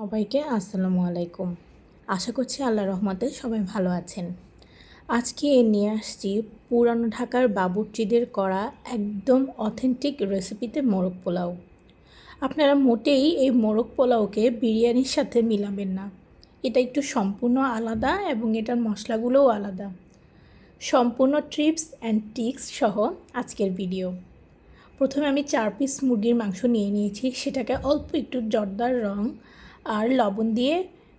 সবাইকে আসসালামু আলাইকুম। আশা করছি আল্লাহ রহমতে সবাই ভালো আছেন। আজকে নিয়ে আসছি পুরানো ঢাকার বাবুর্চিদের করা একদম অথেন্টিক রেসিপিতে মোরগ পোলাও। আপনারা মোটেই এই মোরগ পোলাওকে বিরিয়ানির সাথে মিলাবেন না। এটা একটু সম্পূর্ণ আলাদা এবং এটার মশলাগুলোও আলাদা। সম্পূর্ণ ট্রিপস অ্যান্ড টিক্স সহ আজকের ভিডিও। প্রথমে আমি চার পিস মুরগির মাংস নিয়ে নিয়েছি। সেটাকে অল্প একটু জর্দার রং আর লবণ দিয়ে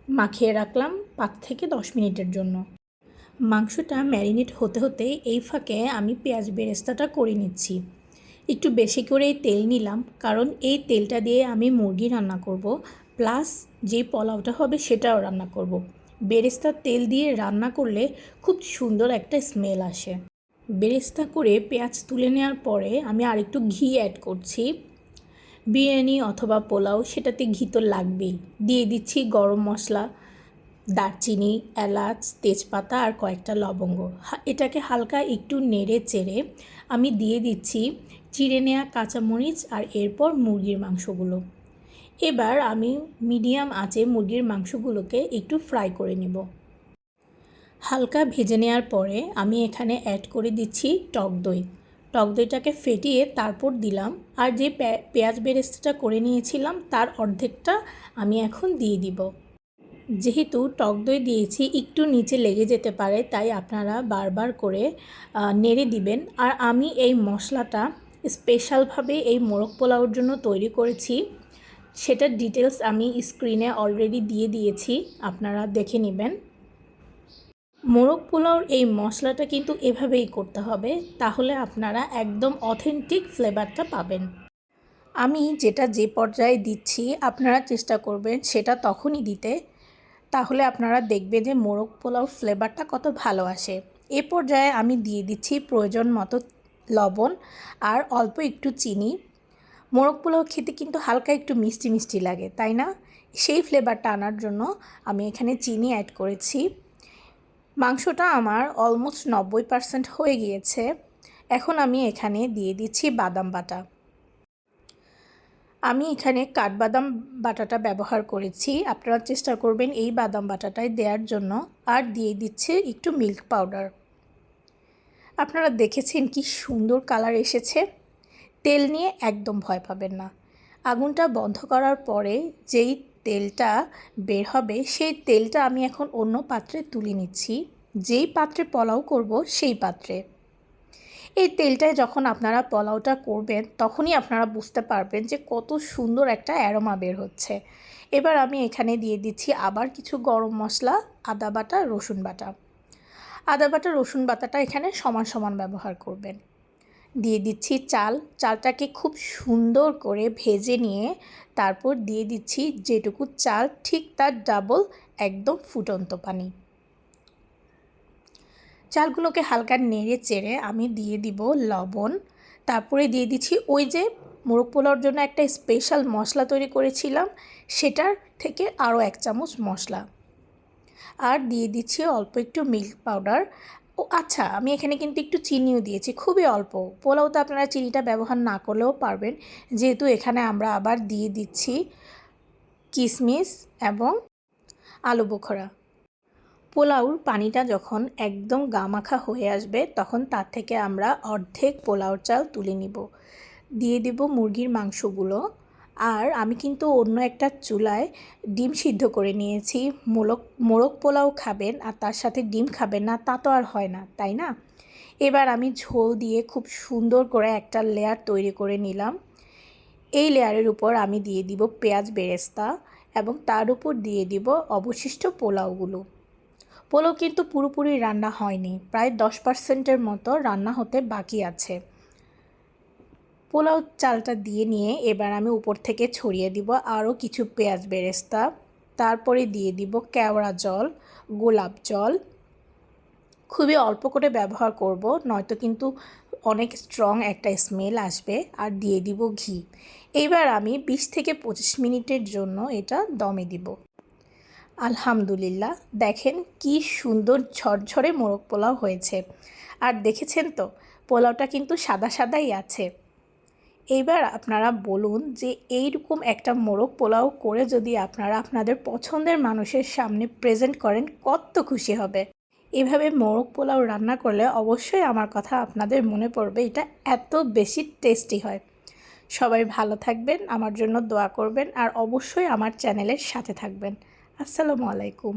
মাখিয়ে রাখলাম পাঁচ থেকে দশ মিনিটের জন্য। মাংসটা ম্যারিনেট হতে হতে এই ফাঁকে আমি পেঁয়াজ বেরেস্তাটা করে নিচ্ছি। একটু বেশি করেই তেল নিলাম, কারণ এই তেলটা দিয়ে আমি মুরগি রান্না করব, প্লাস যে পোলাওটা হবে সেটাও রান্না করব। বেরেস্তার তেল দিয়ে রান্না করলে খুব সুন্দর একটা স্মেল আসে। বেরেস্তা করে পেঁয়াজ তুলে নেওয়ার পরে আমি আরেকটু ঘি অ্যাড করছি। বিরিয়ানি অথবা পোলাও সেটাতে ঘি তো লাগবেই। দিয়ে দিচ্ছি গরম মশলা, দারচিনি, এলাচ, তেজপাতা আর কয়েকটা লবঙ্গ। এটাকে হালকা একটু নেড়ে চেড়ে আমি দিয়ে দিচ্ছি চিড়ে নেওয়া কাঁচামরিচ আর এরপর মুরগির মাংসগুলো। এবার আমি মিডিয়াম আঁচে মুরগির মাংসগুলোকে একটু ফ্রাই করে নেব। হালকা ভেজে নেওয়ার পরে আমি এখানে অ্যাড করে দিচ্ছি টক দই। টক দইটাকে ফেটিয়ে তারপর দিলাম। আর যে পেঁয়াজ বেরেস্তাটা করে নিয়েছিলাম, তার অর্ধেকটা আমি এখন দিয়ে দিব। যেহেতু টক দই দিয়েছি, একটু নিচে লেগে যেতে পারে, তাই আপনারা বারবার করে নেড়ে দিবেন। আর আমি এই মশলাটা স্পেশালভাবে এই মোরগ পোলাওর জন্য তৈরি করেছি। সেটার ডিটেলস আমি স্ক্রিনে অলরেডি দিয়ে দিয়েছি, আপনারা দেখে নেবেন। মোরগ পোলাওর এই মশলাটা কিন্তু এভাবেই করতে হবে, তাহলে আপনারা একদম অথেন্টিক ফ্লেভারটা পাবেন। আমি যেটা যে পর্যায়ে দিচ্ছি, আপনারা চেষ্টা করবেন সেটা তখনই দিতে, তাহলে আপনারা দেখবেন যে মোরগ পোলাওর ফ্লেভারটা কত ভালো আসে। এ পর্যায়ে আমি দিয়ে দিচ্ছি প্রয়োজন মতো লবণ আর অল্প একটু চিনি। মোরগ পোলাও খেতে কিন্তু হালকা একটু মিষ্টি মিষ্টি লাগে, তাই না? সেই ফ্লেভারটা আনার জন্য আমি এখানে চিনি অ্যাড করেছি। মাংসটা আমার অলমোস্ট নব্বই পার্সেন্ট হয়ে গিয়েছে। এখন আমি এখানে দিয়ে দিচ্ছি বাদাম বাটা। আমি এখানে কাঠবাদাম বাটাটা ব্যবহার করেছি। আপনারা চেষ্টা করবেন এই বাদাম বাটাটাই দেওয়ার জন্য। আর দিয়ে দিচ্ছে একটু মিল্ক পাউডার আপনারা দেখেছেন কি সুন্দর কালার এসেছে। তেল নিয়ে একদম ভয় পাবেন না। আগুনটা বন্ধ করার পরে যেই তেলটা বের হবে, সেই তেলটা আমি এখন অন্য পাত্রে তুলে নিচ্ছি। যেই পাত্রে পোলাও করব, সেই পাত্রে। এই তেলটায় যখন আপনারা পোলাওটা করবেন, তখনই আপনারা বুঝতে পারবেন যে কত সুন্দর একটা অ্যারোমা বের হচ্ছে। এবার আমি এখানে দিয়ে দিচ্ছি আবার কিছু গরম মশলা, আদা বাটা, রসুন বাটা। আদা বাটা, রসুন বাটাটা এখানে সমান সমান ব্যবহার করবেন। দিয়ে দিচ্ছি চাল। চালটাকে খুব সুন্দর করে ভেজে নিয়ে তারপর দিয়ে দিচ্ছি যেটুকু চাল, ঠিক তার ডাবল একদম ফুটন্ত পানি। চালগুলোকে হালকা নেড়ে চেড়ে আমি দিয়ে দিব লবণ। তারপরে দিয়ে দিচ্ছি ওই যে মোরগ পোলাওর জন্য একটা স্পেশাল মশলা তৈরি করেছিলাম, সেটার থেকে আরও এক চামচ মশলা। আর দিয়ে দিচ্ছি অল্প একটু মিল্ক পাউডার। ও আচ্ছা আমি এখানে কিন্তু একটু চিনিও দিয়েছি, খুবই অল্প। পোলাওতে আপনারা চিনিটা ব্যবহার না করলেও পারবেন। যেহেতু এখানে আমরা আবার দিয়ে দিচ্ছি কিশমিশ এবং আলু বোখরা। পোলাওর পানিটা যখন একদম গামাখা হয়ে আসবে, তখন তার থেকে আমরা অর্ধেক পোলাওর চাল তুলে নিব। দিয়ে দেব মুরগির মাংসগুলো। আর আমি কিন্তু অন্য একটা চুলায় ডিম সিদ্ধ করে নিয়েছি। মোরগ মোরগ পোলাও খাবেন আর তার সাথে ডিম খাবেন না, তা তো আর হয় না, তাই না? এবার আমি ঝোল দিয়ে খুব সুন্দর করে একটা লেয়ার তৈরি করে নিলাম। এই লেয়ারের উপর আমি দিয়ে দিব পেঁয়াজ বেরেস্তা এবং তার উপর দিয়ে দিব অবশিষ্ট পোলাওগুলো। পোলাও কিন্তু পুরোপুরি রান্না হয়নি, প্রায় দশ পার্সেন্টের মতো রান্না হতে বাকি আছে। পোলাও চালটা দিয়ে নিয়ে এবার আমি উপর থেকে ছড়িয়ে দিব আরও কিছু পেঁয়াজ বেরেস্তা। তারপরে দিয়ে দিব কেওড়া জল, গোলাপ জল। খুবই অল্প করে ব্যবহার করব, নয়তো কিন্তু অনেক স্ট্রং একটা স্মেল আসবে। আর দিয়ে দিব ঘি। এবার আমি বিশ থেকে পঁচিশ মিনিটের জন্য এটা দমে দিব। আলহামদুলিল্লাহ, দেখেন কি সুন্দর ঝরঝরে মোরগ পোলাও হয়েছে। আর দেখেছেন তো, পোলাওটা কিন্তু সাদা সাদাই আছে। এইবার আপনারা বলুন যে এইরকম একটা মোরগ পোলাও করে যদি আপনারা আপনাদের পছন্দের মানুষের সামনে প্রেজেন্ট করেন কত খুশি হবে। এভাবে মোরগ পোলাও রান্না করলে অবশ্যই আমার কথা আপনাদের মনে পড়বে, এটা এত বেশি টেস্টি হয়। সবাই ভালো থাকবেন, আমার জন্য দোয়া করবেন, আর অবশ্যই আমার চ্যানেলের সাথে থাকবেন। আসসালামু আলাইকুম।